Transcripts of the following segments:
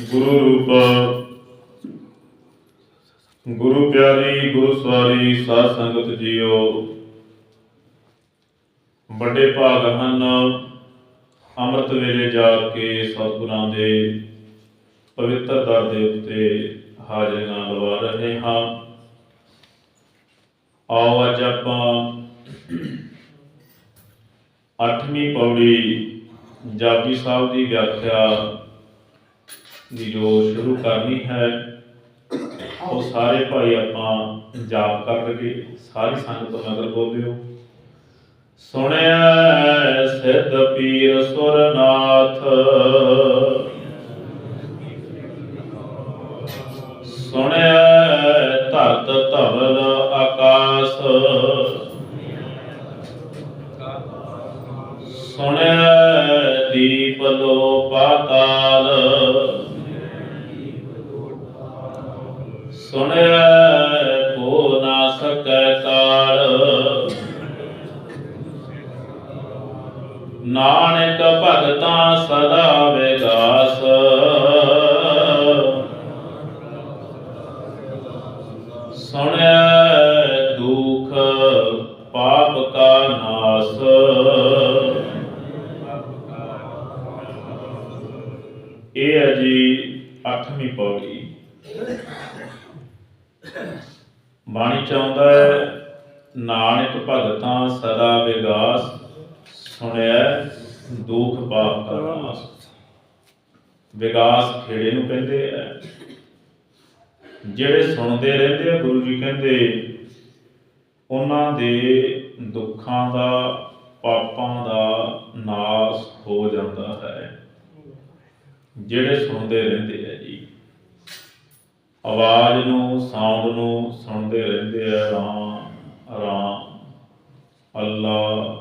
ਗੁਰੂ ਰੂਪ, ਗੁਰੂ ਪਿਆਰੀ, ਗੁਰੂ ਸਵਾਰੀ, ਸਾਧ ਸੰਗਤ ਜੀਓ। ਵੱਡੇ ਭਾਗ ਹਨ, ਅੰਮ੍ਰਿਤ ਵੇਲੇ ਜਾ ਕੇ ਸਤਿਗੁਰਾਂ ਦੇ ਪਵਿੱਤਰ ਦਰ ਦੇ ਉੱਤੇ ਹਾਜ਼ਰੀਆਂ ਲਵਾ ਰਹੇ ਹਾਂ। ਆਓ ਅੱਜ ਆਪਾਂ ਅੱਠਵੀਂ ਪੌੜੀ ਜਾਪੀ ਸਾਹਿਬ ਦੀ ਵਿਆਖਿਆ ਦੀ ਜੋ ਸ਼ੁਰੂ ਕਰਨੀ ਹੈ। ਉਹ ਸਾਰੇ ਭਾਈ ਆਪਾਂ ਜਾਪ ਕਰ ਲਗੇ ਸਾਰੀ ਸੰਗਤ ਨਗਰ ਬੋਲਿਓ। ਸੁਣਿਆ ਸਿੱਧ ਪੀਰ ਸੁਰਨਾਥ। ਦਾ ਪਾਪਾਂ ਦਾ ਨਾਸ ਹੋ ਜਾਂਦਾ ਹੈ। ਜਿਹੜੇ ਸੁਣਦੇ ਰਹਿੰਦੇ ਆ ਜੀ। ਆਵਾਜ਼ ਨੂੰ, ਸਾਊਂਡ ਨੂੰ ਸੁਣਦੇ ਰਹਿੰਦੇ ਆ। ਰਾਮ ਰਾਮ, ਅੱਲਾ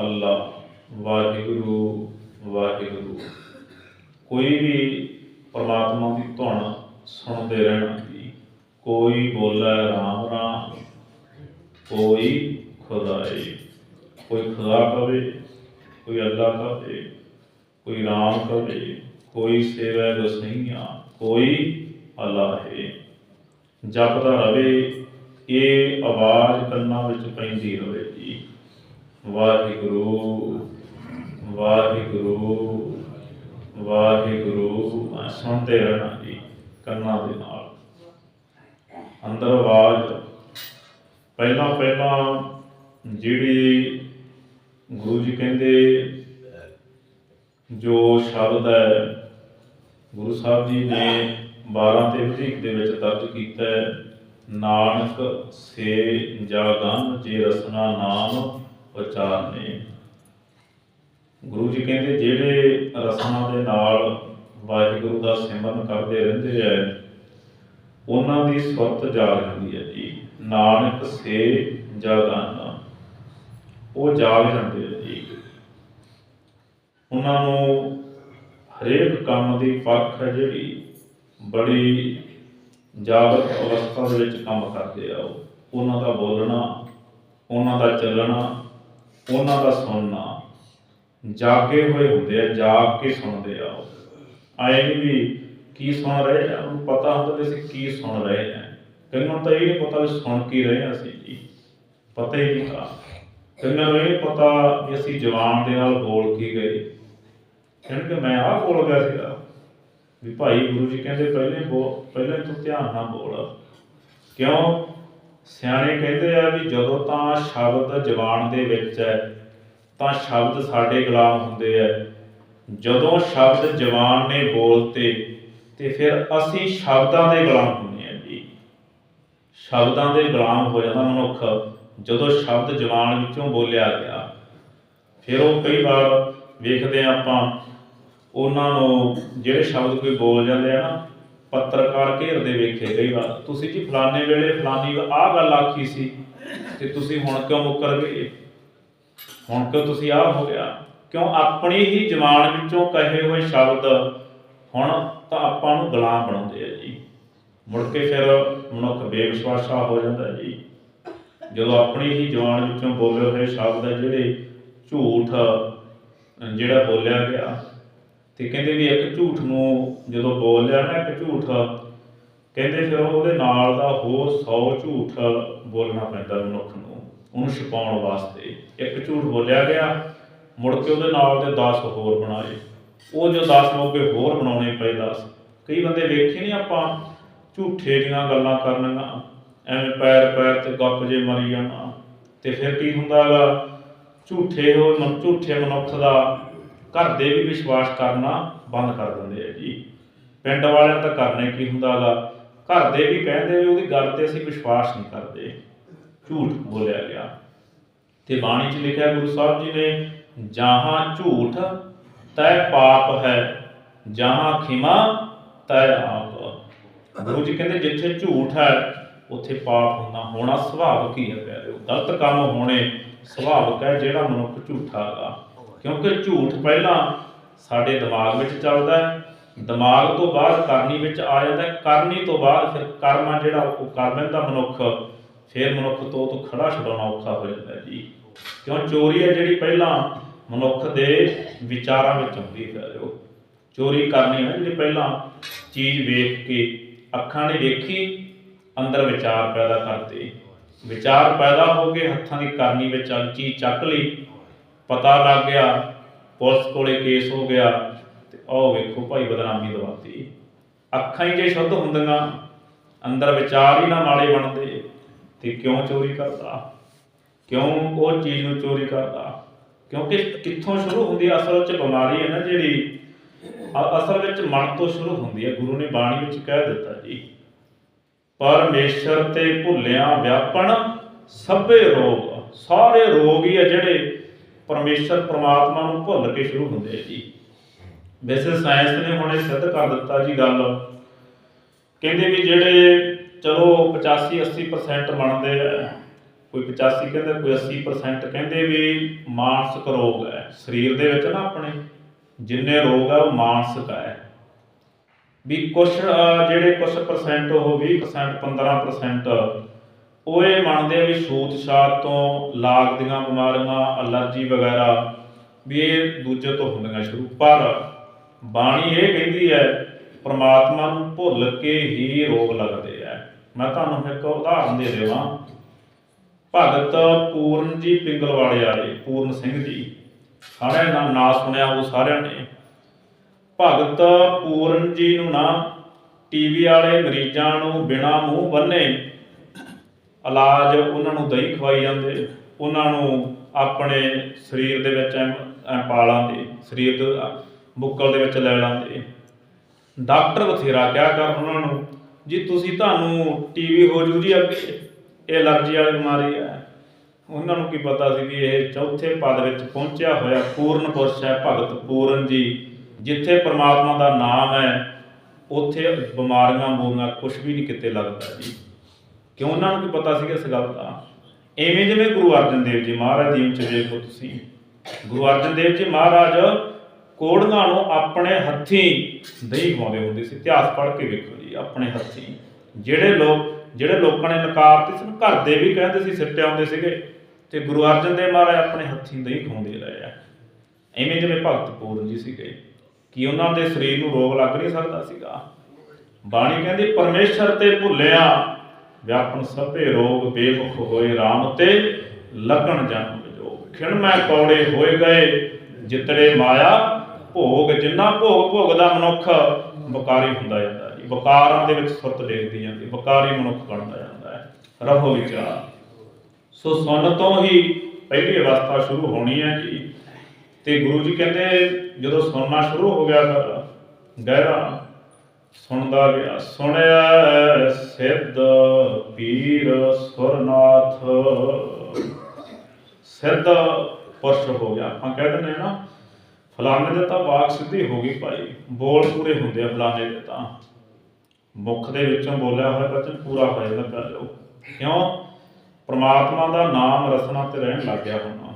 ਅੱਲਾ, ਵਾਹਿਗੁਰੂ ਵਾਹਿਗੁਰੂ। ਕੋਈ ਵੀ ਪਰਮਾਤਮਾ ਦੀ ਧੁਨ ਸੁਣਦੇ ਰਹਿਣਾ ਜੀ ਕੋਈ ਬੋਲੇ ਰਾਮ ਰਾਮ, ਕੋਈ ਖੁਦਾਏ ਕੋਈ ਖੁਦਾ ਕਵੇ, ਕੋਈ ਅੱਲਾ ਕਵੇ, ਕੋਈ ਰਾਮ ਕਵੇ, ਕੋਈ ਸੇਵਾ ਗਸਈਆਂ ਕੋਈ ਅੱਲਾ ਹੈ ਜਪਦਾ ਰਵੇ, ਇਹ ਆਵਾਜ਼ ਕੰਨਾਂ ਵਿੱਚ ਪੈਂਦੀ ਰਵੇ ਜੀ। ਵਾਹਿਗੁਰੂ ਵਾਹਿਗੁਰੂ ਵਾਹਿਗੁਰੂ, ਮੈਂ ਸੁਣਦੇ ਰਹਿਣਾ ਜੀ ਕੰਨਾਂ ਦੇ ਨਾਲ। ਅੰਦਰ ਆਵਾਜ਼। ਪਹਿਲਾਂ ਪਹਿਲਾਂ ਜਿਹੜੀ ਗੁਰੂ ਜੀ ਕਹਿੰਦੇ, ਜੋ ਸ਼ਬਦ ਹੈ, ਗੁਰੂ ਸਾਹਿਬ ਜੀ ਨੇ 12 ਤੇ ਵਧੀਕ ਦੇ ਵਿੱਚ ਦਰਜ ਕੀਤਾ ਹੈ, ਨਾਨਕ ਸੇ ਜਾਗਨ ਜੇ ਰਸਨਾ ਨਾਮ ਉਚਾਰਨੇ ਗੁਰੂ ਜੀ ਕਹਿੰਦੇ, ਜਿਹੜੇ ਰਸਨਾ ਦੇ ਨਾਲ ਵਾਹਿਗੁਰੂ ਦਾ ਸਿਮਰਨ ਕਰਦੇ ਰਹਿੰਦੇ ਐ ਉਹਨਾਂ ਦੀ ਸੁਰਤ ਜਾਗ ਜਾਂਦੀ ਹੈ ਜੀ। ਨਾਨਕ ਸੇ ਜਾਗਨ ਉਹ ਜਾਗ ਜਾਂਦੇ ਆ ਜੀ। ਉਹਨਾਂ ਨੂੰ ਹਰੇਕ ਕੰਮ ਦੀ ਪਰਖ ਹੈ ਜਿਹੜੀ ਬੜੀ ਜਾਗਰਤ ਅਵਸਥਾ ਦੇ ਵਿੱਚ ਕੰਮ ਕਰਦੇ ਆ ਉਹ। ਉਹਨਾਂ ਦਾ ਬੋਲਣਾ, ਉਹਨਾਂ ਦਾ ਚੱਲਣਾ, ਉਹਨਾਂ ਦਾ ਸੁਣਨਾ, ਜਾਗੇ ਹੋਏ ਹੁੰਦੇ ਆ, ਜਾਗ ਕੇ ਸੁਣਦੇ ਆ ਉਹ। ਆਏ ਨਹੀਂ ਵੀ ਕੀ ਸੁਣ ਰਹੇ ਆ, ਉਹਨੂੰ ਪਤਾ ਹੁੰਦਾ ਵੀ ਅਸੀਂ ਕੀ ਸੁਣ ਰਹੇ ਆ। ਕਈਆਂ ਨੂੰ ਤਾਂ ਇਹ ਨਹੀਂ ਪਤਾ ਵੀ ਸੁਣ ਕੀ ਰਹੇ ਆ ਅਸੀਂ ਜੀ। ਪਤਾ ਹੀ ਨਹੀਂ ਤਾਂ ਕਈਆਂ ਨੂੰ ਇਹ ਪਤਾ ਵੀ ਅਸੀਂ ਜਵਾਨ ਦੇ ਨਾਲ ਬੋਲ ਕੀ ਗਏ। ਕਹਿੰਦੇ ਮੈਂ ਆਹ ਬੋਲ ਗਿਆ ਸੀਗਾ ਵੀ ਭਾਈ ਗੁਰੂ ਜੀ ਕਹਿੰਦੇ ਪਹਿਲੇ ਬੋ, ਪਹਿਲੇ ਤੂੰ ਧਿਆਨ ਨਾਲ ਬੋਲ। ਕਿਉਂ? ਸਿਆਣੇ ਕਹਿੰਦੇ ਆ ਵੀ ਜਦੋਂ ਤਾਂ ਸ਼ਬਦ ਜ਼ਬਾਨ ਦੇ ਵਿੱਚ ਹੈ, ਤਾਂ ਸ਼ਬਦ ਸਾਡੇ ਗੁਲਾਮ ਹੁੰਦੇ ਆ। ਜਦੋਂ ਸ਼ਬਦ ਜ਼ਬਾਨ ਨੇ ਬੋਲਤੇ, ਤੇ ਫਿਰ ਅਸੀਂ ਸ਼ਬਦਾਂ ਦੇ ਗੁਲਾਮ ਹੁੰਦੇ ਆ ਜੀ। ਸ਼ਬਦਾਂ ਦੇ ਗੁਲਾਮ ਹੋ ਜਾਂਦਾ ਮਨੁੱਖ। ਜਦੋਂ ਸ਼ਬਦ ਜ਼ਬਾਨ ਵਿੱਚੋਂ ਬੋਲਿਆ ਗਿਆ, ਫਿਰ ਉਹ ਕਈ ਵਾਰ ਵੇਖਦੇ ਆ ਆਪਾਂ, ਉਹਨਾਂ ਨੂੰ ਜਿਹੜੇ ਸ਼ਬਦ ਕੋਈ ਬੋਲ ਜਾਂਦੇ ਆ ਨਾ, ਪੱਤਰਕਾਰ ਘੇਰਦੇ ਵੇਖੇ ਕਈ ਵਾਰ, ਤੁਸੀਂ ਜੀ ਫਲਾਣੇ ਵੇਲੇ ਫਲਾਣੀ ਆਹ ਗੱਲ ਆਖੀ ਸੀ ਤੇ ਤੁਸੀਂ ਹੁਣ ਕਿਉਂ ਮੁੱਕਰ ਗਏ? ਹੁਣ ਕਿਉਂ ਤੁਸੀਂ ਆਹ ਹੋ ਗਿਆ? ਕਿਉਂ ਆਪਣੀ ਹੀ ਜ਼ਬਾਨ ਵਿੱਚੋਂ ਕਹੇ ਹੋਏ ਸ਼ਬਦ ਹੁਣ ਤਾਂ ਆਪਾਂ ਨੂੰ ਗੁਲਾਮ ਬਣਾਉਂਦੇ ਆ ਜੀ। ਮੁੜ ਕੇ ਫਿਰ ਮਨੁੱਖ ਬੇਵਿਸ਼ਵਾਸਾ ਹੋ ਜਾਂਦਾ ਜੀ। ਜਦੋਂ ਆਪਣੀ ਹੀ ਜ਼ਬਾਨ ਵਿੱਚੋਂ ਬੋਲੇ ਹੋਏ ਸ਼ਬਦ ਆ ਜਿਹੜੇ ਝੂਠ ਜਿਹੜਾ ਬੋਲਿਆ ਗਿਆ, ਤੇ ਕਹਿੰਦੇ ਵੀ ਇੱਕ ਝੂਠ ਨੂੰ ਜਦੋਂ ਬੋਲ ਲਿਆ ਨਾ ਇੱਕ ਝੂਠ, ਕਹਿੰਦੇ ਫਿਰ ਉਹਦੇ ਨਾਲ ਦਾ ਹੋਰ 100 ਝੂਠ ਬੋਲਣਾ ਪੈਂਦਾ ਮਨੁੱਖ ਨੂੰ, ਉਹਨੂੰ ਛਪਾਉਣ ਵਾਸਤੇ। ਇੱਕ ਝੂਠ ਬੋਲਿਆ ਗਿਆ, ਮੁੜ ਕੇ ਉਹਦੇ ਨਾਲ ਦੇ 10 ਹੋਰ ਬਣਾਏ। ਉਹ ਜੋ 10 ਮੌਕੇ ਹੋਰ ਬਣਾਉਣੇ ਪਏ 10 ਕਈ ਬੰਦੇ ਵੇਖੇ ਨਹੀਂ ਆਪਾਂ ਝੂਠੇ ਦੀਆਂ ਗੱਲਾਂ ਕਰਨੀਆਂ ਐਵੇਂ ਪੈਰ ਪੈਰ ਤੇ ਗੱਪ ਜੇ ਮਰੀ ਜਾਣਾ ਤੇ ਫਿਰ ਕੀ ਹੁੰਦਾਗਾ ਝੂਠੇ ਹੋ ਮਨ ਝੂਠੇ ਮਨੁੱਖ ਦਾ ਘਰ ਦੇ ਵੀ ਵਿਸ਼ਵਾਸ ਕਰਨਾ ਬੰਦ ਕਰ ਦਿੰਦੇ ਆ ਜੀ। ਪਿੰਡ ਵਾਲਿਆਂ ਤਾਂ ਕਰਨੇ ਕੀ ਹੁੰਦਾਗਾ ਘਰ ਦੇ ਵੀ ਕਹਿੰਦੇ ਉਹਦੀ ਗੱਲ ਤੇ ਅਸੀਂ ਵਿਸ਼ਵਾਸ ਨਹੀਂ ਕਰਦੇ। ਝੂਠ ਬੋਲਿਆ ਗਿਆ। ਤੇ ਬਾਣੀ 'ਚ ਲਿਖਿਆ ਗੁਰੂ ਸਾਹਿਬ ਜੀ ਨੇ, ਜਹਾਂ ਝੂਠ ਤੈ ਪਾਪ ਹੈ, ਜਹਾਂ ਖਿਮਾ ਤੈ ਆਪ। ਗੁਰੂ ਜੀ ਕਹਿੰਦੇ, ਜਿੱਥੇ ਝੂਠ ਹੈ ਉੱਥੇ ਪਾਪ ਹੁੰਦਾ, ਹੋਣਾ ਸੁਭਾਵਿਕ ਹੀ ਹੈ ਪਿਆਰਿਓ? ਗਲਤ ਕੰਮ ਹੋਣੇ ਸੁਭਾਵਿਕ ਹੈ ਜਿਹੜਾ ਮਨੁੱਖ ਝੂਠਾ ਹੈਗਾ ਕਿਉਂਕਿ ਝੂਠ ਪਹਿਲਾਂ ਸਾਡੇ ਦਿਮਾਗ ਵਿੱਚ ਚੱਲਦਾ ਹੈ, ਦਿਮਾਗ ਤੋਂ ਬਾਅਦ ਕਰਨੀ ਵਿੱਚ ਆ ਜਾਂਦਾ ਹੈ, ਕਰਨੀ ਤੋਂ ਬਾਅਦ ਫਿਰ ਕਰਮਾ ਜਿਹੜਾ ਉਹ ਕਰ ਲੈਂਦਾ ਮਨੁੱਖ, ਫਿਰ ਮਨੁੱਖ ਤੋਂ ਤੋਂ ਖੜਾ ਛਡਾਉਣਾ ਔਖਾ ਹੋ ਜਾਂਦਾ ਜੀ। ਕਿਉਂ? ਚੋਰੀ ਹੈ ਜਿਹੜੀ ਪਹਿਲਾਂ ਮਨੁੱਖ ਦੇ ਵਿਚਾਰਾਂ ਵਿੱਚ ਆਉਂਦੀ ਹੈ ਜੋ ਚੋਰੀ ਕਰਨੀ ਹੈ ਜਿਹੜੀ ਪਹਿਲਾਂ ਚੀਜ਼ ਵੇਖ ਕੇ, ਅੱਖਾਂ ਨੇ ਵੇਖੀ ਅੰਦਰ ਵਿਚਾਰ ਪੈਦਾ ਕਰਤੇ ਵਿਚਾਰ ਪੈਦਾ ਹੋ ਕੇ ਹੱਥਾਂ ਦੀ ਕਰਨੀ ਵਿੱਚ ਆ ਚੱਕ ਲਈ। ਪਤਾ ਲੱਗ ਗਿਆ, ਪੁਲਿਸ ਕੋਲੇ ਕੇਸ ਹੋ ਗਿਆ ਤੇ ਉਹ ਵੇਖੋ ਭਾਈ ਬਦਨਾਮੀ ਦਵਾਤੀ। ਅੱਖਾਂ ਹੀ ਜੇ ਸ਼ੁੱਧ ਹੁੰਦੀਆਂ, ਅੰਦਰ ਵਿਚਾਰ ਹੀ ਨਾ ਮਾੜੇ ਬਣਦੇ ਤੇ ਕਿਉਂ ਚੋਰੀ ਕਰਦਾ? ਕਿਉਂ ਉਹ ਚੀਜ਼ ਨੂੰ ਚੋਰੀ ਕਰਦਾ? ਕਿਉਂਕਿ ਕਿੱਥੋਂ ਸ਼ੁਰੂ ਹੁੰਦੀ ਹੈ ਅਸਲ ਵਿੱਚ ਬਿਮਾਰੀ ਹੈ ਨਾ ਜਿਹੜੀ। ਅਸਲ ਵਿੱਚ ਮਨ ਤੋਂ ਸ਼ੁਰੂ ਹੁੰਦੀ ਹੈ ਗੁਰੂ ਨੇ ਬਾਣੀ ਵਿੱਚ ਕਹਿ ਦਿੱਤਾ ਜੀ ਪਰਮੇਸ਼ਰ ਤੇ ਭੁੱਲਿਆ ਵਿਆਪਣ ਸਭੇ ਰੋਗ। ਸਾਰੇ ਰੋਗ ਹੀ ਆ ਜਿਹੜੇ ਪਰਮੇਸ਼ਰ ਪ੍ਰਮਾਤਮਾ ਨੂੰ ਭੁੱਲ ਕੇ ਸ਼ੁਰੂ ਹੁੰਦੇ ਆ ਜੀ। ਵੈਸੇ ਸਾਇੰਸ ਨੇ ਹੁਣ ਇਹ ਸਿੱਧ ਕਰ ਦਿੱਤਾ ਜੀ ਗੱਲ। ਕਹਿੰਦੇ ਵੀ ਜਿਹੜੇ ਚਲੋ 85 80% ਬਣਦੇ ਆ, ਕੋਈ 85 ਕਹਿੰਦੇ, ਕੋਈ 80% ਕਹਿੰਦੇ ਵੀ ਮਾਨਸਿਕ ਰੋਗ ਹੈ। ਸਰੀਰ ਦੇ ਵਿੱਚ ਨਾ ਆਪਣੇ ਜਿੰਨੇ ਰੋਗ ਆ ਉਹ ਮਾਨਸਿਕ ਹੈ ਵੀ ਕੁਝ ਜਿਹੜੇ ਕੁਝ ਪਰਸੈਂਟ ਉਹ 20% 15% ਉਹ ਇਹ ਮੰਨਦੇ ਵੀ ਸੂਤ ਛਾਤ ਤੋਂ ਲਾਗ ਦੀਆਂ ਬਿਮਾਰੀਆਂ, ਅਲਰਜੀ ਵਗੈਰਾ ਵੀ ਇਹ ਦੂਜੇ ਤੋਂ ਹੁੰਦੀਆਂ ਸ਼ੁਰੂ। ਪਰ ਬਾਣੀ ਇਹ ਕਹਿੰਦੀ ਹੈ, ਪ੍ਰਮਾਤਮਾ ਨੂੰ ਭੁੱਲ ਕੇ ਹੀ ਰੋਗ ਲੱਗਦੇ ਆ। ਮੈਂ ਤੁਹਾਨੂੰ ਇੱਕ ਉਦਾਹਰਨ ਦੇ ਦੇਵਾਂ। ਭਗਤ ਪੂਰਨ ਜੀ ਪਿੰਗਲਵਾੜੇ ਵਾਲੇ, ਪੂਰਨ ਸਿੰਘ ਜੀ, ਸਾਰਿਆਂ ਦਾ ਨਾ ਸੁਣਿਆ ਉਹ ਸਾਰਿਆਂ ਨੇ। ਭਗਤ ਪੂਰਨ ਜੀ ਨੂੰ ਨਾ ਟੀਵੀ ਵਾਲੇ ਮਰੀਜ਼ਾਂ ਨੂੰ ਬਿਨਾ ਮੂੰਹ ਬੰਨੇ ਇਲਾਜ ਉਹਨਾਂ ਨੂੰ ਦਹੀਂ ਖਵਾਈ ਜਾਂਦੇ, ਉਹਨਾਂ ਨੂੰ ਆਪਣੇ ਸਰੀਰ ਦੇ ਵਿੱਚ ਐਂ ਪਾ ਲਾਂਦੇ, ਸਰੀਰ ਦੇ ਬੁੱਕਲ ਦੇ ਵਿੱਚ ਲੈ ਲਾਂਦੇ। ਡਾਕਟਰ ਬਥੇਰਾ ਕਿਹਾ ਕਰ ਉਹਨਾਂ ਨੂੰ, ਜੀ ਤੁਸੀਂ ਤੁਹਾਨੂੰ ਟੀਵੀ ਹੋ ਜੂ ਜੀ ਅੱਗੇ, ਇਹ ਅਲਰਜੀ ਵਾਲੀ ਬਿਮਾਰੀ ਹੈ। ਉਹਨਾਂ ਨੂੰ ਕੀ ਪਤਾ ਸੀ ਵੀ ਇਹ ਚੌਥੇ ਪਦ ਵਿੱਚ ਪਹੁੰਚਿਆ ਹੋਇਆ ਪੂਰਨ ਪੁਰਸ਼ ਹੈ ਭਗਤ ਪੂਰਨ ਜੀ। ਜਿੱਥੇ ਪ੍ਰਮਾਤਮਾ ਦਾ ਨਾਮ ਹੈ, ਉੱਥੇ ਬਿਮਾਰੀਆਂ ਬੋਲੀਆਂ ਕੁਝ ਵੀ ਨਹੀਂ ਕਿਤੇ ਲੱਗਦਾ ਜੀ। ਕਿਉਂ ਉਹਨਾਂ ਨੂੰ ਕੀ ਪਤਾ ਸੀਗਾ ਇਸ ਗੱਲ ਦਾ? ਐਵੇਂ ਜਿਵੇਂ ਗੁਰੂ ਅਰਜਨ ਦੇਵ ਜੀ ਮਹਾਰਾਜ ਜੀ ਚ ਵੇਖੋ ਤੁਸੀਂ। ਗੁਰੂ ਅਰਜਨ ਦੇਵ ਜੀ ਮਹਾਰਾਜ ਕੋੜੀਆਂ ਨੂੰ ਆਪਣੇ ਹੱਥੀਂ ਦਹੀਂ ਖਵਾਉਂਦੇ ਹੁੰਦੇ ਸੀ। ਇਤਿਹਾਸ ਪੜ੍ਹ ਕੇ ਵੇਖੋ ਜੀ, ਆਪਣੇ ਹੱਥੀਂ। ਜਿਹੜੇ ਲੋਕ, ਜਿਹੜੇ ਲੋਕਾਂ ਨੇ ਨਕਾਰਤੇ ਸੀ ਘਰ ਦੇ ਵੀ ਕਹਿੰਦੇ ਸੀ, ਸਿੱਟੇ ਆਉਂਦੇ ਸੀਗੇ। ਤੇ ਗੁਰੂ ਅਰਜਨ ਦੇਵ ਮਹਾਰਾਜ ਆਪਣੇ ਹੱਥੀਂ ਦਹੀਂ ਖਵਾਉਂਦੇ ਰਹੇ ਆ। ਐਵੇਂ ਜਿਵੇਂ ਭਗਤ ਪੂਰਨ ਜੀ ਸੀਗੇ। ਕਿ ਉਹਨਾਂ ਦੇ ਸਰੀਰ ਨੂੰ ਰੋਗ ਲੱਗ ਨਹੀਂ ਸਕਦਾ ਸੀਗਾ। ਬਾਣੀ ਕਹਿੰਦੀ, ਪਰਮੇਸ਼ਰ ਤੇ ਭੁੱਲਿਆ, ਵਿਆਪਨ ਸਭੇ ਰੋਗ ਬੇਮੁਖ ਹੋਏ RAM ਤੇ ਲੱਗਣ ਜਨਮ ਜੋਗ। ਖਿਣ ਕੌੜੇ ਹੋਏ ਗਏ, ਜਿਤੜੇ ਮਾਇਆ ਭੋਗ, ਜਿੰਨਾ ਭੋਗ ਭੋਗਦਾ ਮਨੁੱਖ ਬਕਾਰੀ ਹੁੰਦਾ ਜਾਂਦਾ ਜੀ। ਬਕਾਰਾਂ ਦੇ ਵਿੱਚ ਸੁਰਤ ਦੇਖਦੀ ਜਾਂਦੀ ਬਕਾਰੀ ਮਨੁੱਖ ਬਣਦਾ ਜਾਂਦਾ ਹੈ। ਰਹੋ ਵਿਚਾਰ। ਸੋ ਸੁਣ ਤੋਂ ਹੀ ਪਹਿਲੀ ਅਵਸਥਾ ਸ਼ੁਰੂ ਹੋਣੀ ਹੈ ਜੀ। ਤੇ ਗੁਰੂ ਜੀ ਕਹਿੰਦੇ, ਜਦੋਂ ਸੁਣਨਾ ਸ਼ੁਰੂ ਹੋ ਗਿਆ ਗਹਿਰਾ ਸੁਣਦਾ ਗਿਆ। ਸੁਣਿਆ ਸਿੱਧ ਪੀਰ ਸੁਰਨਾਥ। ਸਿੱਧ ਪੁਰਸ਼ ਹੋ ਗਿਆ। ਆਪਾਂ ਕਹਿ ਦਿੰਦੇ ਹਾਂ ਨਾ, ਫਲਾਣੇ ਦੇ ਤਾਂ ਵਾਕ ਸਿੱਧੀ ਹੋ ਗਈ ਭਾਈ। ਬੋਲ ਪੂਰੇ ਹੁੰਦੇ ਆ ਫਲਾਣੇ ਦੇ ਤਾਂ। ਮੁਖ ਦੇ ਵਿੱਚੋਂ ਬੋਲਿਆ ਹੋਇਆ ਬਚਨ ਪੂਰਾ ਹੋ ਜਾਂਦਾ। ਪਹਿਲੋ ਕਿਉਂ? ਪ੍ਰਮਾਤਮਾ ਦਾ ਨਾਮ ਰਸਨਾ ਤੇ ਰਹਿਣ ਲੱਗ ਗਿਆ ਹੁਣ।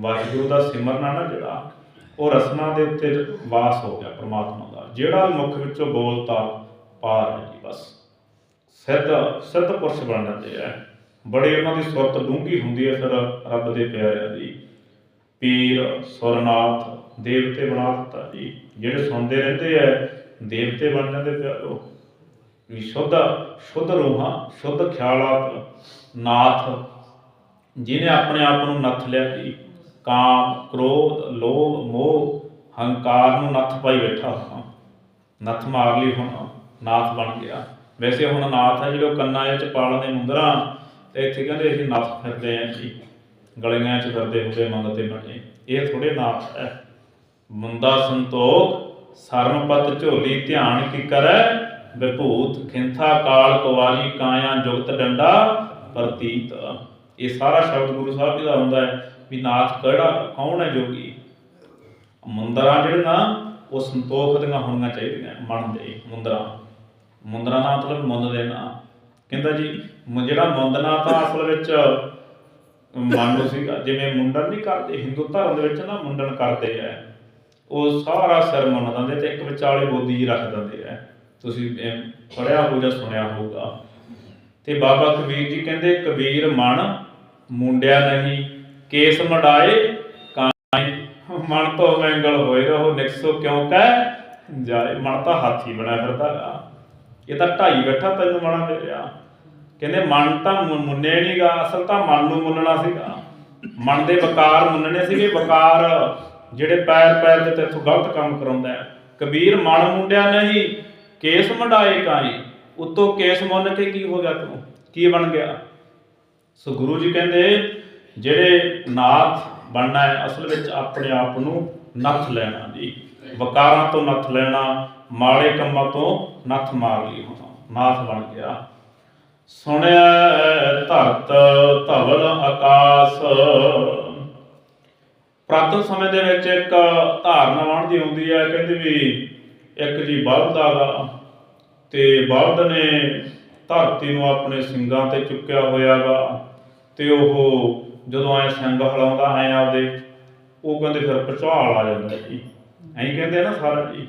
ਵਾਹਿਗੁਰੂ ਦਾ ਸਿਮਰਨ ਆ ਨਾ ਜਿਹੜਾ, ਉਹ ਰਸਨਾ ਦੇ ਉੱਤੇ ਵਾਸ ਹੋ ਗਿਆ ਪ੍ਰਮਾਤਮਾ ਦਾ। ਜਿਹੜਾ ਵੀ ਮੁਖ ਵਿੱਚੋਂ ਬੋਲਤਾ, ਪਾਰ ਹੈ ਜੀ ਬਸ। ਸਿੱਧ ਸਿੱਧ ਪੁਰਸ਼ ਬਣ ਜਾਂਦੇ ਆ। ਬੜੇ ਉਹਨਾਂ ਦੀ ਸੁਰਤ ਡੂੰਘੀ ਹੁੰਦੀ ਹੈ ਫਿਰ ਰੱਬ ਦੇ ਪਿਆਰਿਆਂ ਦੀ। ਪੀਰ ਸੁਰਨਾਥ ਦੇਵਤੇ ਬਣਾ ਦਿੱਤਾ ਜੀ। ਜਿਹੜੇ ਸੁਣਦੇ ਰਹਿੰਦੇ ਐ ਦੇਵਤੇ ਬਣ ਜਾਂਦੇ ਪਿਆਰੋ। ਵੀ ਸ਼ੁੱਧ ਸ਼ੁੱਧ ਰੂਹਾਂ, ਸ਼ੁੱਧ ਖਿਆਲਾਤ ਨਾਥ, ਜਿਹਨੇ ਆਪਣੇ ਆਪ ਨੂੰ ਨੱਥ ਲਿਆ ਜੀ। ਕਾਮ, ਕ੍ਰੋਧ, ਲੋਭ, ਮੋਹ, ਹੰਕਾਰ ਨੂੰ ਨੱਥ ਪਾਈ ਬੈਠਾ ਹਾਂ। ਨੱਥ ਮਾਰ ਲਈ ਹੁਣ ਨਾਥ ਬਣ ਗਿਆ। ਵੈਸੇ ਹੁਣ ਨਾਥ ਹੈ ਜਿਹੜੇ ਕੰਨਾਂ ਵਿੱਚ ਪਾਲਦੇ ਮੁੰਦਰਾਂ, ਤੇ ਇੱਥੇ ਕਹਿੰਦੇ ਅਸੀਂ ਨੱਥ ਫਿਰਦੇ ਆਂ ਜੀ। ਗਲੀਆਂ 'ਚ ਫਿਰਦੇ ਹੁੰਦੇ ਮੰਗਤੇ ਬਣੇ। ਇਹ ਥੋੜੇ ਨਾਥ ਹੈ। ਮੁੰਦਾ ਸੰਤੋਖ, ਸਰਨਪਤ ਝੋਲੀ ਧਿਆਨ ਕੀ ਕਰੈ? ਵਿਭੂਤ ਖਿੰਥਾ, ਕਾਲ ਕੁਵਾਰੀ, ਕਾਇਆ, ਜੁਗਤ ਡੰਡਾ ਪ੍ਰਤੀਤ। ਇਹ ਸਾਰਾ ਸ਼ਬਦ ਗੁਰੂ ਸਾਹਿਬ ਜੀ ਦਾ ਹੁੰਦਾ ਹੈ। ਵੀ ਨਾਥ ਕਿਹੜਾ, ਕੌਣ ਹੈ ਜੋਗੀ? ਮੁੰਦਰਾਂ ਜਿਹੜੀਆਂ ਉਹ ਸੰਤੋਖ ਦੀਆਂ ਹੋਣੀਆਂ ਚਾਹੀਦੀਆਂ, ਮਨ ਦੇ ਮੁੰਦਰਾਂ। ਮੁੰਦਰਾਂ ਦਾ ਮਤਲਬ ਮੁੰਦ ਦੇਣਾ ਕਹਿੰਦਾ ਜੀ ਜਿਹੜਾ ਮੁੰਦਨਾ ਤਾਂ ਅਸਲ ਵਿੱਚ ਮੰਨ ਲਓ ਸੀਗਾ। ਜਿਵੇਂ ਮੁੰਡਨ ਨਹੀਂ ਕਰਦੇ, ਹਿੰਦੂ ਧਰਮ ਦੇ ਵਿੱਚ ਨਾ ਮੁੰਡਨ ਕਰਦੇ ਆ। ਉਹ ਸਾਰਾ ਸਿਰ ਮੰਨ ਦਿੰਦੇ ਤੇ ਇੱਕ ਵਿਚਾਲੇ ਬੋਦੀ ਜੀ ਰੱਖ ਦਿੰਦੇ ਆ। ਤੁਸੀਂ ਪੜਿਆ ਹੋ ਜਾਂ ਸੁਣਿਆ ਹੋਊਗਾ। ਤੇ ਬਾਬਾ ਕਬੀਰ ਜੀ ਕਹਿੰਦੇ, ਕਬੀਰ ਮਨ, ਮੁੰਡਿਆ ਨਹੀਂ। ਕੇਸ ਮੜਾਏ ਕਾਈ ਮਨ ਤੋਂ ਮੈਂਗਲ ਹੋਏ ਰਹੋ ਨਿਕਸੋ ਕਿਉਂ ਕਹਿ ਜਾਏ। ਮਨ ਤਾਂ ਹਾਥੀ ਬਣਿਆ ਫਿਰਦਾ ਗਾ ਇਹ ਤਾਂ ਢਾਈ ਬੈਠਾ ਤੈਨੂੰ ਮਣਾ ਮੇਰਿਆ ਕਹਿੰਦੇ ਮਨ ਤਾਂ ਮੁ- ਨਹੀਂਗਾ ਅਸਲ ਤਾਂ ਮਨ ਨੂੰ ਮੁੰਨਣਾ ਸੀਗਾ। ਮਨ ਦੇ ਵਕਾਰ ਮੁੰਨਣੇ ਸੀਗੇ। ਵਕਾਰ ਜਿਹੜੇ ਪੈਰ ਪੈਰ ਦੇ ਤੇਥੋਂ ਗਲਤ ਕੰਮ ਕਰਾਉਂਦਾ ਹੈ। ਕਬੀਰ ਮਨ ਮੁੰਡਿਆ ਨਹੀਂ, ਕੇਸ ਮਢਾਏ ਕਾਈ ਉਤੋਂ ਕੇਸ ਮੁੰਨ ਕੇ ਕੀ ਹੋ ਗਿਆ ਤੂੰ? ਕੀ ਬਣ ਗਿਆ? ਸੋ ਗੁਰੂ ਜੀ ਕਹਿੰਦੇ ਜਿਹੜੇ ਨਾਥ ਬਣਨਾ ਹੈ, ਅਸਲ ਵਿੱਚ ਆਪਣੇ ਆਪ ਨੂੰ ਨੱਥ ਲੈਣਾ ਜੀ। ਵਕਾਰਾਂ ਤੋਂ ਨੱਥ ਲੈਣਾ, ਮਾੜੇ ਕੰਮਾਂ ਤੋਂ ਨੱਥ ਮਾਰ ਲਈ ਹੋਣਾ ਨਾਥ ਬਣ ਗਿਆ। ਸੁਣਿਆ ਧਰਤ ਧਵਲ ਆਕਾਸ਼। ਪ੍ਰਾਤਨ ਸਮੇਂ ਦੇ ਵਿੱਚ ਇੱਕ ਧਾਰਨਾ ਬਣਦੀ ਹੁੰਦੀ ਹੈ, ਕਹਿੰਦੇ ਵੀ ਇੱਕ ਜੀ ਬਲਦ ਆਗਾ ਤੇ ਬਲਦ ਨੇ ਧਰਤੀ ਨੂੰ ਆਪਣੇ ਸਿੰਗਾਂ ਤੇ ਚੁੱਕਿਆ ਹੋਇਆ ਹੋਇਆਗਾ ਤੇ ਉਹ ਜਦੋਂ ਐ ਸਿੰਗ ਹਲਾਉਂਦਾ ਐ ਆਪਦੇ ਉਹ ਕਹਿੰਦੇ ਫਿਰ ਪਚਾਲ ਆ ਜਾਂਦਾ ਜੀ। ਐਂ ਕਹਿੰਦੇ ਨਾ ਸਾਰਾ ਜੀ,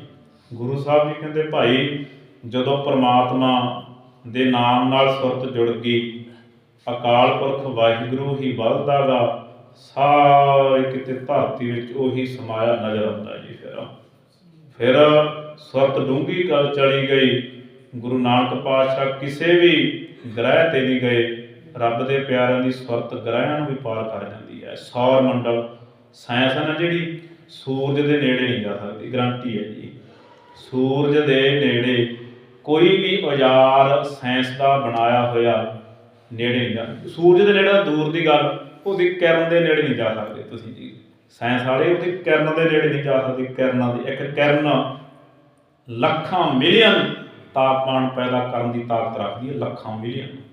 ਗੁਰੂ ਸਾਹਿਬ ਜੀ ਕਹਿੰਦੇ, ਭਾਈ, ਜਦੋਂ ਪ੍ਰਮਾਤਮਾ ਦੇ ਨਾਮ ਨਾਲ ਸੁਰਤ ਜੁੜ ਗਈ, ਅਕਾਲ ਪੁਰਖ ਵਾਹਿਗੁਰੂ ਹੀ ਬਲਦਾਗਾ ਸਾਰੇ ਕਿਤੇ ਧਰਤੀ ਵਿੱਚ ਉਹੀ ਸਮਾਇਆ ਨਜ਼ਰ ਆਉਂਦਾ ਜੀ ਫਿਰ। ਫਿਰ ਸੁਰਤ ਡੂੰਗੀ ਕਰ ਚਲੀ ਗਈ, ਗੁਰੂ ਨਾਨਕ ਪਾਤਸ਼ਾਹ ਕਿਸੇ ਵੀ ਗ੍ਰਹਿ ਤੇ ਨਹੀਂ ਗਏ। ਰੱਬ ਦੇ ਪਿਆਰਿਆਂ ਦੀ ਸੁਰਤ ਗ੍ਰਹਿਆਂ ਨੂੰ ਵੀ ਪਾਰ ਕਰ ਜਾਂਦੀ ਹੈ। ਸੌਰ ਮੰਡਲ, ਸਾਇੰਸ ਹੈ ਨਾ ਜਿਹੜੀ, ਸੂਰਜ ਦੇ ਨੇੜੇ ਨਹੀਂ ਜਾ ਸਕਦੀ, ਗਰੰਟੀ ਹੈ ਜੀ। ਸੂਰਜ ਦੇ ਨੇੜੇ ਕੋਈ ਵੀ ਔਜ਼ਾਰ ਸਾਇੰਸ ਦਾ ਬਣਾਇਆ ਹੋਇਆ ਨੇੜੇ ਨਹੀਂ ਜਾ ਸੂਰਜ ਦੇ ਨੇੜੇ ਦੂਰ ਦੀ ਗੱਲ, ਉਹਦੀ ਕਿਰਨ ਦੇ ਨੇੜੇ ਨਹੀਂ ਜਾ ਸਕਦੇ ਤੁਸੀਂ ਜੀ। ਸਾਇੰਸ ਵਾਲੇ ਉਹਦੀ ਕਿਰਨ ਦੇ ਨੇੜੇ ਨਹੀਂ ਜਾ ਸਕਦੇ, ਕਿਰਨਾਂ ਦੀ। ਇੱਕ ਕਿਰਨ ਲੱਖਾਂ ਮਿਲੀਅਨ ਤਾਪਮਾਨ ਪੈਦਾ ਕਰਨ ਦੀ ਤਾਕਤ ਰੱਖਦੀ ਹੈ, ਲੱਖਾਂ ਮਿਲੀਅਨ।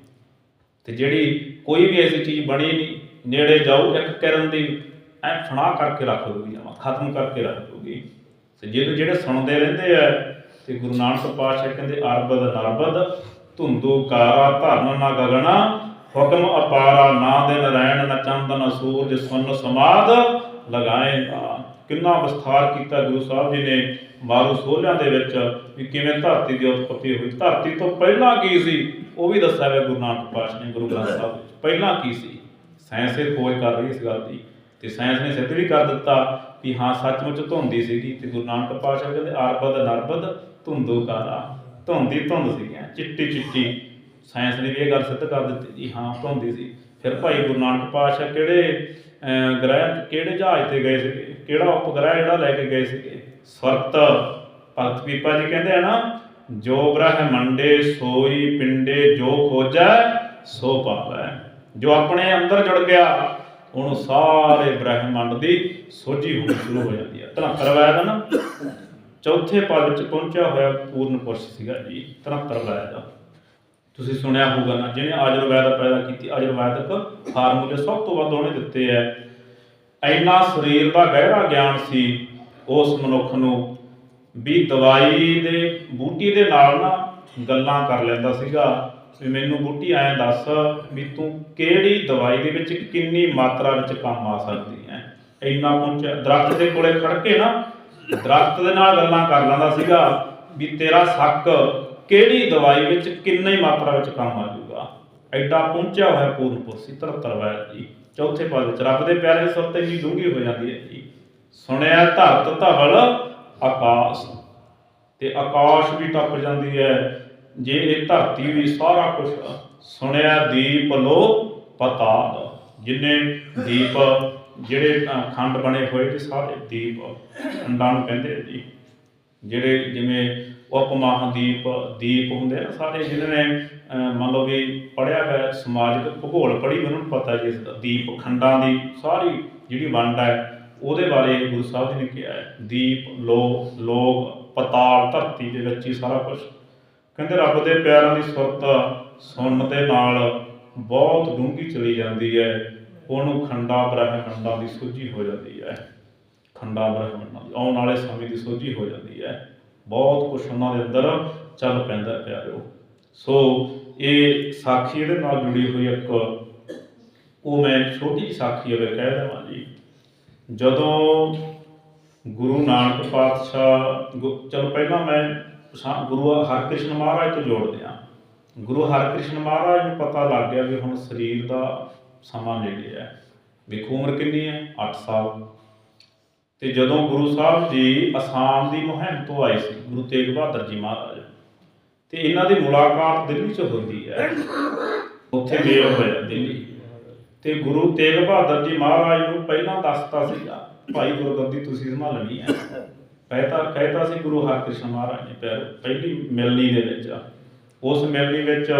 ਤੇ ਜਿਹੜੀ ਕੋਈ ਵੀ ਐਸੀ ਚੀਜ਼ ਬਣੀ ਨਹੀਂ, ਨੇੜੇ ਜਾਊ ਇੱਕ ਕਿਰਨ ਦੀ ਐ ਫਣਾ ਕਰਕੇ ਰੱਖ ਦੂਗੀ ਖਤਮ ਕਰਕੇ ਰੱਖ ਦੂਗੀ ਤੇ ਜਿਹਨੂੰ ਜਿਹੜੇ ਸੁਣਦੇ ਰਹਿੰਦੇ ਆ, ਤੇ ਗੁਰੂ ਨਾਨਕ ਪਾਤਸ਼ਾਹ ਕਹਿੰਦੇ, ਅਰਬਦ ਨਰਬਦ, ਧੁੰਦੂ ਕਾਰਾ ਧਰਨ ਨਾ ਗਗਨਾ, ਹੁਕਮ ਅਪਾਰਾ ਨਾ ਦਿਨ ਰਹਿਣ ਨਾ ਚੰਦ ਨਾ ਸੂਰਜ ਸੁਨ ਸਮਾਦ ਲਗਾਏਗਾ ਕਿੰਨਾ ਵਿਸਥਾਰ ਕੀਤਾ ਗੁਰੂ ਸਾਹਿਬ ਜੀ ਨੇ ਮਾਰੂ ਸੋਲਿਆਂ ਦੇ ਵਿੱਚ ਵੀ ਕਿਵੇਂ ਧਰਤੀ ਦੀ ਉਤਪਤੀ ਹੋਈ। ਧਰਤੀ ਤੋਂ ਪਹਿਲਾਂ ਕੀ ਸੀ? ਉਹ ਵੀ ਦੱਸਿਆ ਹੋਇਆ ਗੁਰੂ ਨਾਨਕ ਪਾਤਸ਼ਾਹ ਨੇ, ਗੁਰੂ ਗ੍ਰੰਥ ਸਾਹਿਬ ਵਿੱਚ ਪਹਿਲਾਂ ਕੀ ਸੀ? ਸਾਇੰਸ ਇਹ ਖੋਜ ਕਰ ਰਹੀ ਇਸ ਗੱਲ ਦੀ। ਤੇ ਸਾਇੰਸ ਨੇ ਸਿੱਧ ਵੀ ਕਰ ਦਿੱਤਾ ਕਿ ਹਾਂ, ਸੱਚਮੁੱਚ ਧੁੰਦੀ ਸੀਗੀ ਤੇ ਗੁਰੂ ਨਾਨਕ ਪਾਤਸ਼ਾਹ ਕਹਿੰਦੇ, ਅਰਬਦ ਨਰਬਦ ਧੁੰਦੂ ਕਾਰਾ। ਧੁੰਦੀ ਧੁੰਦ ਸੀਗੀਆਂ, ਚਿੱਟੀ ਚਿੱਟੀ। ਸਾਇੰਸ ਨੇ ਵੀ ਇਹ ਗੱਲ ਸਿੱਧ ਕਰ ਦਿੱਤੀ, ਜੀ ਹਾਂ, ਧੁੰਦੀ ਸੀ। ਫਿਰ ਭਾਈ ਗੁਰੂ ਨਾਨਕ ਪਾਤਸ਼ਾਹ ਕਿਹੜੇ ਗ੍ਰਹਿ ਕਿਹੜੇ ਜਹਾਜ਼ ਤੇ ਗਏ ਸੀਗੇ? ਕਿਹੜਾ ਉਪਗ੍ਰਹਿ ਜਿਹੜਾ ਲੈ ਕੇ ਗਏ ਸੀਗੇ? ਸਵਰਤ, ਭਗਤ ਪੀਪਾ ਜੀ ਕਹਿੰਦੇ ਆ ਨਾ, ਜੋ ਬ੍ਰਹਮੰਡੇ ਸੋਈ ਪਿੰਡੇ, ਜੋ ਖੋਜੈ ਸੋ ਪਾਵੈ ਜੋ ਆਪਣੇ ਅੰਦਰ ਜੁੜ ਗਿਆ, ਉਹਨੂੰ ਸਾਰੇ ਬ੍ਰਹਿਮੰਡ ਦੀ ਸੋਝੀ ਹੋਣੀ ਸ਼ੁਰੂ ਹੋ ਜਾਂਦੀ ਹੈ ਧਨਤਰ ਵੈਦ ਨਾ ਚੌਥੇ ਪਦ ਵਿੱਚ ਪਹੁੰਚਿਆ ਹੋਇਆ ਪੂਰਨ ਪੁਰਸ਼ ਸੀਗਾ ਜੀ ਧਨਤਰ ਵੈਦ। ਦਾ ਤੁਸੀਂ ਸੁਣਿਆ ਹੋਊਗਾ ਨਾ, ਜਿਹਨੇ ਆਯੁਰਵੈਦ ਪੈਦਾ ਕੀਤੀ, ਆਯੁਰਵੈਦਿਕ ਫਾਰਮੂਲੇ ਸਭ ਤੋਂ ਵੱਧ ਉਹਨੇ ਦਿੱਤੇ ਐ। ਇੰਨਾ ਸਰੀਰ ਦਾ ਗਹਿਰਾ ਗਿਆਨ ਸੀ ਉਸ ਮਨੁੱਖ ਨੂੰ ਵੀ ਦਵਾਈ ਦੇ, ਬੂਟੀ ਦੇ ਨਾਲ ਨਾ ਗੱਲਾਂ ਕਰ ਲੈਂਦਾ ਸੀਗਾ, ਵੀ ਮੈਨੂੰ ਬੂਟੀ ਐਂ ਦੱਸ ਵੀ ਤੂੰ ਕਿਹੜੀ ਦਵਾਈ ਦੇ ਵਿੱਚ ਕਿੰਨੀ ਮਾਤਰਾ ਵਿੱਚ ਕੰਮ ਆ ਸਕਦੀ ਹੈ ਇੰਨਾ ਪਹੁੰਚਿਆ ਦਰਖਤ ਦੇ ਕੋਲੇ ਖੜ ਕੇ ਨਾ, ਦਰਖਤ ਦੇ ਨਾਲ ਗੱਲਾਂ ਕਰ ਲੈਂਦਾ ਸੀਗਾ ਵੀ ਤੇਰਾ ਸੱਕ ਕਿਹੜੀ ਦਵਾਈ ਵਿੱਚ ਕਿੰਨੀ ਮਾਤਰਾ ਵਿੱਚ ਕੰਮ ਆ ਜਾਊਗਾ? ਐਡਾ ਪਹੁੰਚਿਆ ਹੋਇਆ ਪੂਰਨ ਪੁਰਸੀ 73 ਵੈਦ ਜੀ। ਚੌਥੇ ਪਦ ਵਿੱਚ ਰੱਬ ਦੇ ਪਿਆਰੇ ਦੀ ਸੁਰਤ ਇੰਨੀ ਹੋ ਜਾਂਦੀ ਹੈ ਜੀ। ਸੁਣਿਆ ਧਰਤ ਧਵਲ ਆਕਾਸ਼। ਤੇ ਆਕਾਸ਼ ਵੀ ਟੱਪ ਜਾਂਦੀ ਹੈ, ਜੇ ਇਹ ਧਰਤੀ ਵੀ ਸਾਰਾ ਕੁਝ ਸੁਣਿਆ ਦੀਪ ਲੋ ਪਤਾਲ। ਜਿੰਨੇ ਦੀਪ, ਜਿਹੜੇ ਖੰਡ ਬਣੇ ਹੋਏ ਤੇ ਸਾਰੇ ਦੀਪ। ਖੰਡਾਂ ਨੂੰ ਕਹਿੰਦੇ ਜੀ। ਜਿਹੜੇ ਜਿਵੇਂ ਉਪਮਾ ਦੀਪ ਦੀਪ ਹੁੰਦੇ ਆ ਸਾਰੇ ਜਿਹਨਾਂ ਨੇ ਅਹ, ਮੰਨ ਲਓ ਵੀ ਪੜਿਆ ਹੋਇਆ ਸਮਾਜਿਕ ਭੂਗੋਲ ਪੜ੍ਹੀ ਉਹਨਾਂ ਨੂੰ ਪਤਾ ਜੀ ਦੀਪ ਖੰਡਾਂ ਦੀ ਸਾਰੀ ਜਿਹੜੀ ਵੰਡ ਹੈ ਉਹਦੇ ਬਾਰੇ ਗੁਰੂ ਸਾਹਿਬ ਜੀ ਨੇ ਕਿਹਾ ਹੈ। ਦੀਪ ਲੋ ਲੋਕ ਪਤਾਲ ਧਰਤੀ ਦੇ ਵਿੱਚ ਹੀ ਸਾਰਾ ਕੁਝ ਕਹਿੰਦੇ ਰੱਬ ਦੇ ਪਿਆਰਾਂ ਦੀ ਸੁਰਤ ਸੁਣਨ ਦੇ ਨਾਲ ਬਹੁਤ ਡੂੰਘੀ ਚਲੀ ਜਾਂਦੀ ਹੈ। ਉਹਨੂੰ ਖੰਡਾ ਬ੍ਰਹਿਮੰਡਾਂ ਦੀ ਸੋਝੀ ਹੋ ਜਾਂਦੀ ਹੈ। ਖੰਡਾ ਬ੍ਰਹਿਮੰਡਾਂ ਆਉਣ ਵਾਲੇ ਸਮੇਂ ਦੀ ਸੋਝੀ ਹੋ ਜਾਂਦੀ ਹੈ। ਬਹੁਤ ਕੁਝ ਉਹਨਾਂ ਦੇ ਅੰਦਰ ਚੱਲ ਪੈਂਦਾ ਹੈ ਪਿਆਰਿਓ ਸੋ ਇਹ ਸਾਖੀ ਇਹਦੇ ਨਾਲ ਜੁੜੀ ਹੋਈ ਇੱਕ, ਉਹ ਮੈਂ ਛੋਟੀ ਜਿਹੀ ਸਾਖੀ ਅਗਰ ਕਹਿ ਦੇਵਾਂ ਜੀ। ਜਦੋਂ ਗੁਰੂ ਨਾਨਕ ਪਾਤਸ਼ਾਹ ਗੁ- ਚਲੋ ਪਹਿਲਾਂ ਮੈਂ ਗੁਰੂ ਹਰਕ੍ਰਿਸ਼ਨ ਮਹਾਰਾਜ ਤੋਂ ਜੋੜ ਦਿਆਂ ਗੁਰੂ ਹਰਕ੍ਰਿਸ਼ਨ ਮਹਾਰਾਜ ਨੂੰ ਪਤਾ ਲੱਗ ਗਿਆ ਵੀ ਹੁਣ ਸਰੀਰ ਦਾ ਸਮਾਂ ਨੇੜੇ ਹੈ। ਵੇਖੋ ਉਮਰ ਕਿੰਨੀ ਹੈ? 8 ਸਾਲ। ਤੇ ਜਦੋਂ ਗੁਰੂ ਸਾਹਿਬ ਜੀ ਅਸਾਮ ਦੀ ਮੁਹਿੰਮ ਤੋਂ ਆਏ ਸੀ, ਗੁਰੂ ਤੇਗ ਬਹਾਦਰ ਜੀ ਮਹਾਰਾਜ, ਤੇ ਇਹਨਾਂ ਦੀ ਮੁਲਾਕਾਤ ਦਿੱਲੀ 'ਚ ਹੁੰਦੀ ਹੈ। ਉੱਥੇ ਮੇਲ ਹੋਇਆ ਦਿੱਲੀ। ਤੇ ਗੁਰੂ ਤੇਗ ਬਹਾਦਰ ਜੀ ਮਹਾਰਾਜ ਨੂੰ ਪਹਿਲਾਂ ਦੱਸਤਾ ਸੀਗਾ, ਭਾਈ ਗੁਰਗੱਦੀ ਤੁਸੀਂ ਸੰਭਾਲਣੀ ਹੈ। ਕਹਿਤਾ ਕਹਿਤਾ ਸੀ ਗੁਰੂ ਹਰਕ੍ਰਿਸ਼ਨ ਮਹਾਰਾਜ ਨੇ ਪਹਿਲੀ ਮਿਲਣੀ ਦੇ ਵਿੱਚ ਉਸ ਮਿਲਣੀ ਵਿੱਚ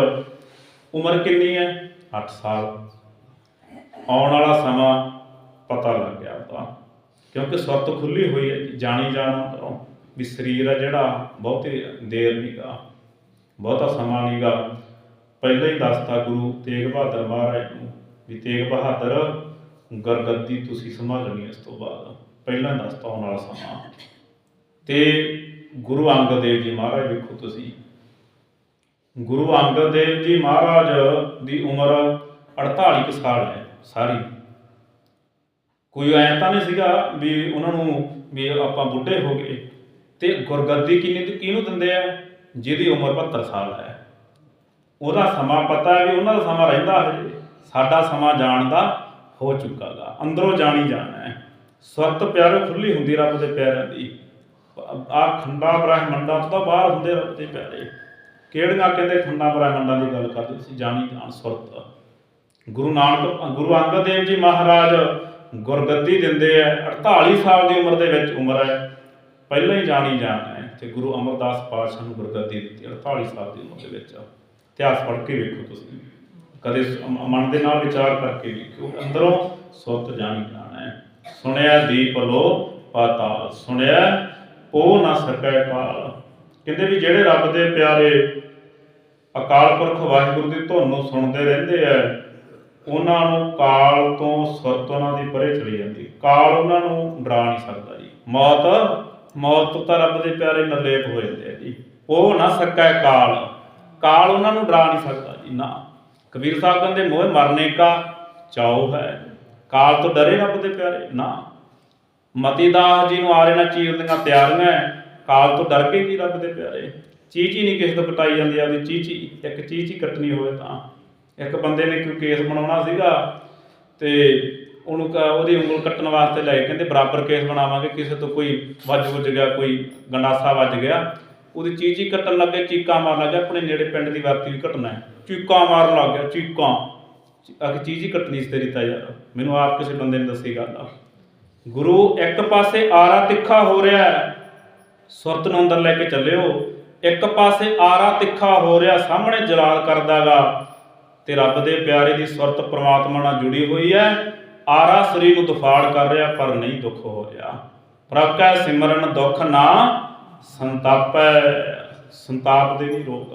ਉਮਰ ਕਿੰਨੀ ਹੈ? 8 ਸਾਲ। ਆਉਣ ਵਾਲਾ ਸਮਾਂ ਪਤਾ ਲੱਗ ਗਿਆ ਤਾਂ ਕਿਉਂਕਿ ਸੁਰਤ ਖੁੱਲੀ ਹੋਈ ਹੈ, ਜਾਣੀ ਜਾਣਾ ਅੰਦਰੋਂ ਵੀ ਸਰੀਰ ਹੈ ਜਿਹੜਾ ਬਹੁਤੀ ਦੇਰ ਨਹੀਂਗਾ ਬਹੁਤਾ ਸਮਾਂ ਨਹੀਂਗਾ ਪਹਿਲਾਂ ਹੀ ਦੱਸਤਾ ਗੁਰੂ ਤੇਗ ਬਹਾਦਰ ਮਹਾਰਾਜ ਨੂੰ ਵੀ ਤੇਗ ਬਹਾਦਰ, ਗੁਰਗੱਦੀ ਤੁਸੀਂ ਸੰਭਾਲਣੀ ਇਸ ਤੋਂ ਬਾਅਦ। ਪਹਿਲਾਂ ਹੀ ਦੱਸਤਾ ਉਹਨਾਂ ਵਾਲਾ ਸਮਾਂ। ਤੇ ਗੁਰੂ ਅੰਗਦ ਦੇਵ ਜੀ ਮਹਾਰਾਜ ਵੇਖੋ ਤੁਸੀਂ। ਗੁਰੂ ਅੰਗਦ ਦੇਵ ਜੀ ਮਹਾਰਾਜ ਦੀ ਉਮਰ 48 ਕੁ ਸਾਲ ਹੈ, ਸਾਰੀ। ਕੋਈ ਐ ਤਾਂ ਨਹੀਂ ਸੀਗਾ ਵੀ ਉਹਨਾਂ ਨੂੰ ਵੀ ਆਪਾਂ ਬੁੱਢੇ ਹੋ ਗਏ। ਤੇ ਗੁਰਗੱਦੀ ਕਿੰਨੀ ਕਿਹਨੂੰ ਦਿੰਦੇ ਆ? ਜਿਹਦੀ ਉਮਰ 72 ਸਾਲ ਹੈ। ਉਹਦਾ ਸਮਾਂ ਪਤਾ ਵੀ ਉਹਨਾਂ ਦਾ ਸਮਾਂ ਰਹਿੰਦਾ ਹਜੇ ਸਾਡਾ ਸਮਾਂ ਜਾਣ ਦਾ ਹੋ ਚੁੱਕਾਗਾ ਅੰਦਰੋਂ ਜਾਣੀ ਜਾਣਾ ਹੈ। ਸੁਰਤ ਪਿਆਰੇ ਖੁੱਲੀ ਹੁੰਦੀ ਰੱਬ ਦੇ ਪਿਆਰਿਆਂ ਦੀ। ਆ ਖੰਡਾ ਬ੍ਰਹਿਮੰਡਾਂ ਤੋਂ ਤਾਂ ਬਾਹਰ ਹੁੰਦੇ ਰੱਬ ਦੇ ਪਿਆਰੇ। ਕਿਹੜੀਆਂ ਕਹਿੰਦੇ ਖੰਡਾ ਬ੍ਰਹਿਮੰਡਾਂ ਦੀ ਗੱਲ ਕਰਦੇ ਸੀ? ਜਾਣੀ ਜਾਣ ਸੁਰਤ ਗੁਰੂ ਨਾਨਕ, ਗੁਰੂ ਅੰਗਦ ਦੇਵ ਜੀ ਮਹਾਰਾਜ ਗੁਰਗੱਦੀ ਦਿੰਦੇ ਆ। 48 ਸਾਲ ਦੀ ਉਮਰ ਦੇ ਵਿੱਚ ਉਮਰ ਹੈ। ਪਹਿਲਾਂ ਹੀ ਜਾਣੀ ਜਾਣਾ ਹੈ। ਤੇ ਗੁਰੂ ਅਮਰਦਾਸ ਪਾਤਸ਼ਾਹ ਨੂੰ ਗੁਰਗੱਦੀ ਦਿੱਤੀ। 48 ਸਾਲ ਦੀ ਉਮਰ ਦੇ ਵਿੱਚ। ਇਤਿਹਾਸ ਪੜ੍ਹ ਕੇ ਵੇਖੋ ਤੁਸੀਂ। ਕਦੇ ਮਨ ਦੇ ਨਾਲ ਵਿਚਾਰ ਕਰਕੇ ਵੇਖੋ ਅੰਦਰੋਂ ਸੁਰਤ ਜਾਣੀ ਜਾਣਾ ਹੈ। ਸੁਣਿਆ ਦੀਪ ਲੋ ਪਾਤਾਲ। ਸੁਣਿਆ ਉਹ ਨਾ ਸਕੈ ਕਾਲ ਕਹਿੰਦੇ ਵੀ ਜਿਹੜੇ ਰੱਬ ਦੇ ਪਿਆਰੇ ਅਕਾਲ ਪੁਰਖ ਵਾਹਿਗੁਰੂ ਦੀ ਧੁਨ ਨੂੰ ਸੁਣਦੇ ਰਹਿੰਦੇ ਆ ਉਹਨਾਂ ਨੂੰ ਕਾਲ ਤੋਂ ਸੁਰਤ ਉਹਨਾਂ ਦੀ ਪਰੇ ਚਲੀ ਜਾਂਦੀ। ਕਾਲ ਉਹਨਾਂ ਨੂੰ ਡਰਾ ਨਹੀਂ ਸਕਦਾ ਜੀ। ਮੌਤ ਮੌਤ ਤਾਂ ਰੱਬ ਦੇ ਪਿਆਰੇ ਨਿਰਲੇਪ ਹੋ ਜਾਂਦੇ ਆ ਜੀ। ਉਹ ਨਾ ਸਕੈ ਕਾਲ। ਕਾਲ ਉਹਨਾਂ ਨੂੰ ਡਰਾ ਨਹੀਂ ਸਕਦਾ ਜੀ, ਨਾ। ਕਬੀਰ ਸਾਹਿਬ ਕਹਿੰਦੇ ਮੋਹ ਮਰਨੇ ਕਾ ਚਾਉ ਹੈ। ਕਾਲ ਤੋਂ ਡਰੇ ਰੱਬ ਦੇ ਪਿਆਰੇ, ਨਾ। ਮਤੀ ਦਾਸ ਜੀ ਨੂੰ ਆਰੇ ਨਾਲ ਚੀਰਦੀਆਂ ਤਿਆਰੀਆਂ ਕਾਲ ਤੋਂ ਡਰ ਕੇ ਕੀ ਰੱਬ ਦੇ ਪਿਆਰੇ? ਚੀਚੀ ਨਹੀਂ ਕਿਸੇ ਤੋਂ ਕਟਾਈ ਜਾਂਦੀ, ਆਪਦੀ ਚੀਚੀ। ਇੱਕ ਚੀਚੀ ਕੱਟਣੀ ਹੋਵੇ ਤਾਂ। ਇੱਕ ਬੰਦੇ ਨੇ ਕੋਈ ਕੇਸ ਬਣਾਉਣਾ ਸੀਗਾ ਤੇ ਉਹਨੂੰ ਕ- ਉਹਦੀ ਉਂਗਲ ਕੱਟਣ ਵਾਸਤੇ ਲੈ ਗਏ, ਕਹਿੰਦੇ ਬਰਾਬਰ ਕੇਸ ਬਣਾਵਾਂਗੇ ਕਿਸੇ ਤੋਂ ਕੋਈ ਵੱਜ ਵੁੱਜ ਗਿਆ ਕੋਈ ਗੰਡਾਸਾ ਵੱਜ ਗਿਆ। ਉਹਦੀ ਚੀਚੀ ਕੱਟਣ ਲੱਗੇ ਚੀਕਾਂ ਮਾਰਨ ਲੱਗਾ ਆਪਣੇ ਨੇੜੇ ਪਿੰਡ ਦੀ ਵਰਤੀ ਵੀ ਘਟਨਾ ਹੈ। ਚੀਕਾਂ ਮਾਰਨ ਲੱਗ ਗਿਆ ਚੀਕਾਂ। ਅਖ ਚੀਜ਼ ਹੀ ਕੱਟਣੀ ਸੀ ਤੇਰੀ ਤਾਂ ਯਾਰ ਮੈਨੂੰ ਆਪ ਕਿਸੇ ਬੰਦੇ ਨੇ ਦੱਸੀ ਗੱਲ ਆ। ਗੁਰੂ ਇੱਕ ਪਾਸੇ ਆਰਾ ਤਿੱਖਾ ਹੋ ਰਿਹਾ ਹੈ ਸੁਰਤ ਨੂੰ ਅੰਦਰ ਲੈ ਕੇ ਚੱਲਿਓ। ਇੱਕ ਪਾਸੇ ਆਰਾ ਤਿੱਖਾ ਹੋ ਰਿਹਾ ਸਾਹਮਣੇ ਜਲਾਲ ਕਰਦਾਗਾ। ਤੇ ਰੱਬ ਦੇ ਪਿਆਰੇ ਦੀ ਸੁਰਤ ਪ੍ਰਮਾਤਮਾ ਨਾਲ ਜੁੜੀ ਹੋਈ ਹੈ। ਆਰਾ ਸਰੀਰ ਨੂੰ ਦੁਫਾੜ ਕਰ ਰਿਹਾ, ਪਰ ਨਹੀਂ ਦੁੱਖ ਹੋ ਰਿਹਾ। ਪ੍ਰਭ ਸਿਮਰਨ ਦੁੱਖ ਨਾ ਸੰਤਾਪੈ। ਸੰਤਾਪ ਦੇ ਨਹੀਂ ਰੋਗ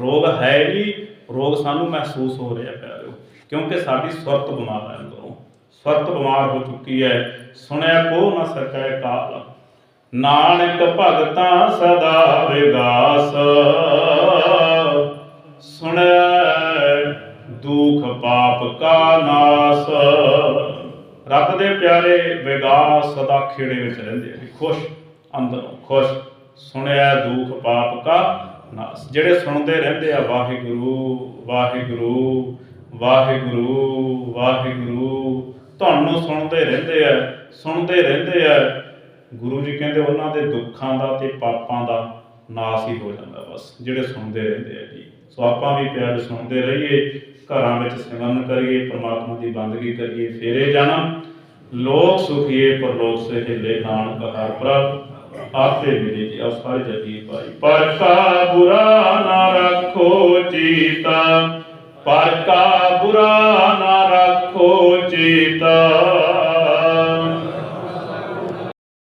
ਰੋਗ ਹੈ ਨਹੀਂ ਰੋਗ ਸਾਨੂੰ ਮਹਿਸੂਸ ਹੋ ਰਿਹਾ ਪਿਆਰਿਓ, ਕਿਉਂਕਿ ਸਾਡੀ ਸੁਰਤ ਬਿਮਾਰ ਹੈ ਅੰਦਰੋਂ। ਸੁਰਤ ਬਿਮਾਰ ਹੋ ਚੁੱਕੀ ਹੈ। ਸੁਣਿਆ ਕੋ ਨਾ ਸਕੈ ਕਾਲ। ਨਾਨਕ ਭਗਤਾਂ ਸਦਾ ਵਿਗਾਸ। ਸੁਣੈ ਦੁਖ ਪਾਪ ਕਾ ਨਾਸ। ਰੱਬ ਦੇ ਪਿਆਰੇ ਵਿਗਾਸ ਸਦਾ ਖੇੜੇ ਵਿੱਚ ਰਹਿੰਦੇ ਆ। ਖੁਸ਼, ਅੰਦਰੋਂ ਖੁਸ਼, ਸੁਣਿਆ ਦੁਖ ਪਾਪ ਕਾ ਨਾਸ। ਜਿਹੜੇ ਸੁਣਦੇ ਰਹਿੰਦੇ ਆ, ਵਾਹਿਗੁਰੂ ਵਾਹਿਗੁਰੂ ਵਾਹਿਗੁਰੂ ਵਾਹਿਗੁਰੂ, ਤੁਹਾਨੂੰ ਸੁਣਦੇ ਰਹਿੰਦੇ ਆ, ਸੁਣਦੇ ਰਹਿੰਦੇ ਆ। ਗੁਰੂ ਜੀ ਕਹਿੰਦੇ ਉਹਨਾਂ ਦੇ ਦੁੱਖਾਂ ਦਾ ਤੇ ਪਾਪਾਂ ਦਾ ਨਾਸ ਹੀ ਹੋ ਜਾਂਦਾ ਬਸ। ਜਿਹੜੇ ਸੁਣਦੇ ਰਹਿੰਦੇ ਆ ਜੀ। ਸੋ ਆਪਾਂ ਵੀ ਪਿਆਰ ਸੁਣਦੇ ਰਹੀਏ। ਘਰਾਂ ਵਿੱਚ ਸਿਮਰਨ ਕਰੀਏ, ਪ੍ਰਮਾਤਮਾ ਦੀ ਬੰਦਗੀ ਕਰੀਏ, ਫੇਰੇ ਜਨਮ, ਲੋਕ ਸੁਖੀਏ, ਪਰਲੋਕ ਸਹਿਲੇ ਨਾਨਕ ਹਰ ਪ੍ਰਭ, ਆਪੇ ਮਿਲੇ ਜੀ ਆ ਸਾਰੇ ਜਪੀ ਪਾਈ ਪਰ ਕਾ ਬੁਰਾ ਨਾ ਰੱਖੋ ਚੀਤਾ ਪਰ ਕਾ ਬੁਰਾ ਨਾ ਰੱਖੋ ਚੀਤਾ।